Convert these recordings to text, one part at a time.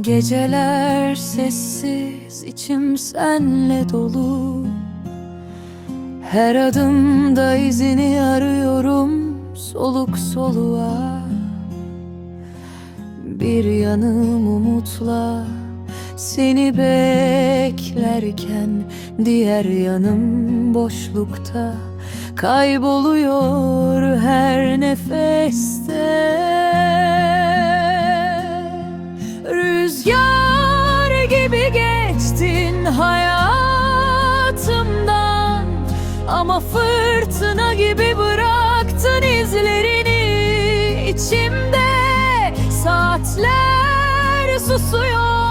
Geceler sessiz içim senle dolu. Her adımda izini arıyorum soluk soluğa. Bir yanım umutla seni beklerken Diğer yanım boşlukta. Kayboluyor her nefeste Ama fırtına gibi bıraktın izlerini. İçimde Saatler susuyor,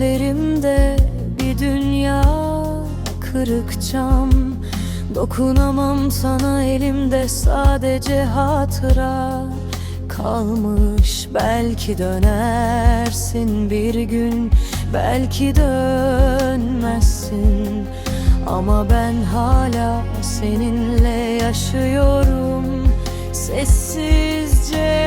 Gözlerimde bir dünya kırık cam Dokunamam sana elimde sadece hatıra Kalmış. Belki dönersin bir gün Belki dönmezsin. Ama ben hala seninle yaşıyorum. Sessizce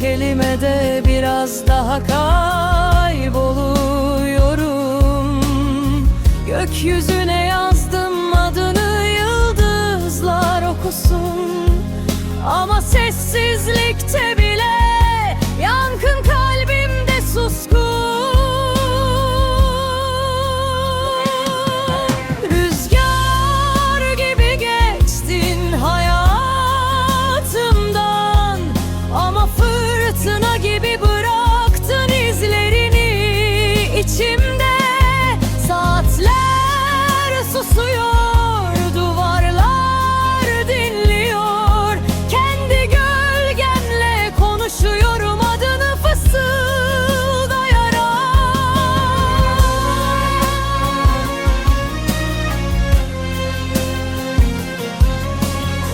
kelimede biraz daha kayboluyorum. Gökyüzüne yazdım adını yıldızlar okusun. Ama sessizlikte bir